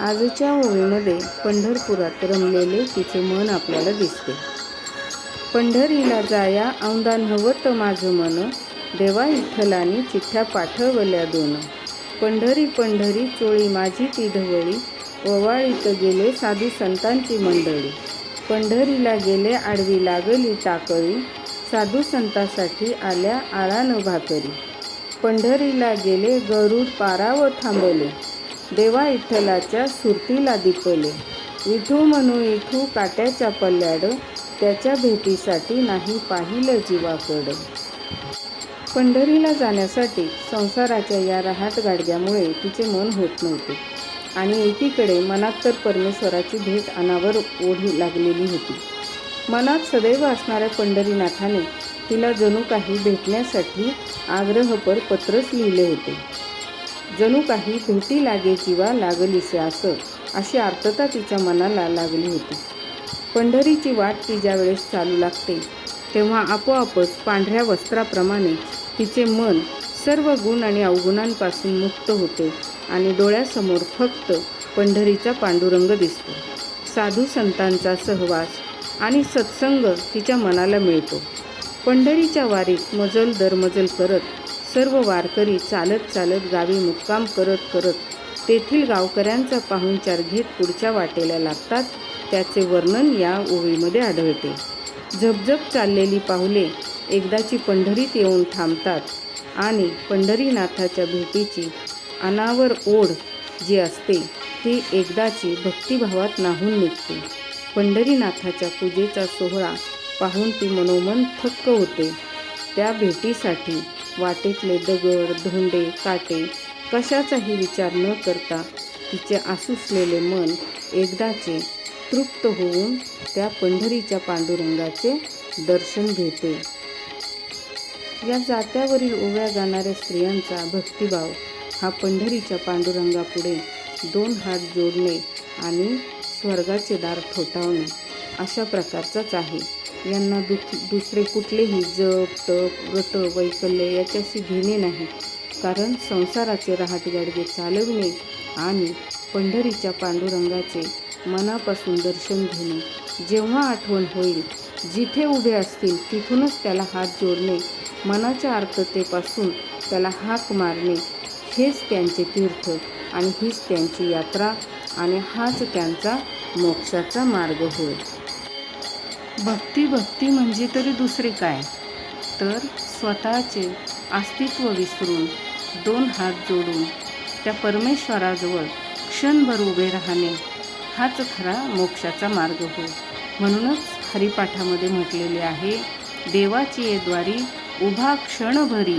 आजच्या ओळीमध्ये पंढरपुरात रमलेले तिचे मन आपल्याला दिसते. पंढरीला जाया औंदा नव्हत माझं मन. देवा विठ्ठलानी चिठ्ठ्या पाठवल्या दोन. पंढरी पंढरी चोळी माझी ती धवळी ओवाळीत गेले साधू संतांची मंडळी. पंढरीला गेले आडवी लागली टाकळी. साधू संतासाठी आल्या आळानं भाकरी. पंढरीला गेले गरुड पारावर थांबले. देवा विठ्ठलाच्या सुरतीला दिपले. विठू म्हणू इठू काट्याच्या पल्ल्याड त्याच्या भेटीसाठी नाही पाहिलं जीवाकडं. पंढरीला जाण्यासाठी संसाराच्या या रहाट गाडग्यामुळे तिचे मन होत नव्हते. आणि एकीकडे मनात तर परमेश्वराची भेट अनावर ओढी लागलेली होती. मनात सदैव असणाऱ्या पंढरीनाथाने तिला जणू काही भेटण्यासाठी आग्रहपर पत्रच लिहिले होते. जणू काही भेटी लागे जीवा लागलीसे असं अशी आर्तता तिच्या मनाला लागली होती. पंढरीची वाट ती ज्यावेळेस चालू लागते. तेव्हा आपोआपच पांढऱ्या वस्त्राप्रमाणे तिचे मन सर्व गुण आणि अवगुणांपासून मुक्त होते आणि डोळ्यासमोर फक्त पंढरीचा पांडुरंग दिसतो. साधू संतांचा सहवास आणि सत्संग तिच्या मनाला मिळतो. पंढरीच्या वारीत मजल दरमजल करत सर्व वारकरी चालत चालत गावी मुक्काम करत करत तेथील गावकऱ्यांचा पाहुणचार घेत पुढच्या वाटेला लागतात. त्याचे वर्णन या ओळीमध्ये आढळते. झपझप चाललेली पाहुले एकदाची पंढरीत येऊन थांबतात आणि पंढरीनाथाच्या भेटीची अनावर ओढ जी असते ती एकदाची भक्तिभावात नाहून निघते. पंढरीनाथाच्या पूजेचा सोहळा पाहून ती मनोमन थक्क होते. त्या भेटीसाठी वाटेतले दगड धोंडे काटे कशाचाही विचार न करता तिचे आसुसलेले मन एकदाचे तृप्त होऊन त्या पंढरीच्या पांडुरंगाचे दर्शन घेते. या जात्यावरील ओव्या जाणाऱ्या स्त्रियांचा भक्तिभाव हा पंढरीच्या पांडुरंगापुढे दोन हात जोडणे आणि स्वर्गाचे दार ठोठावणे अशा प्रकारचाच आहे. यांना दु दुसरे कुठलेही जप तप व्रत वैकल्य याच्याशी घेणे नाही. कारण संसाराचे रहाटगाडगे चालविणे आणि पंढरीच्या पांडुरंगाचे मनापासून दर्शन घेणे. जेव्हा आठवण होईल जिथे उभे असतील तिथूनच त्याला हात जोडणे मनाच्या आर्ततेपासून त्याला हाक मारणे हेच त्यांचे तीर्थ आणि हीच त्यांची यात्रा आणि हाच त्यांचा मोक्षाचा मार्ग होय. भक्ती भक्ती म्हणजे तरी दुसरे काय? तर स्वतःचे अस्तित्व विसरून दोन हात जोडून त्या परमेश्वराजवळ क्षणभर उभे राहणे हाच खरा मोक्षाचा मार्ग होय म्हणूनच हरिपाठामध्ये म्हटलेले आहे देवाची ये द्वारी उभा क्षणभरी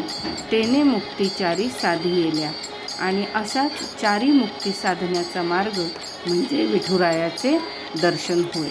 तेने मुक्तीचारी साधी येल्या आणि अशाच चारी मुक्ती साधण्याचा मार्ग म्हणजे विठुरायाचे दर्शन होय.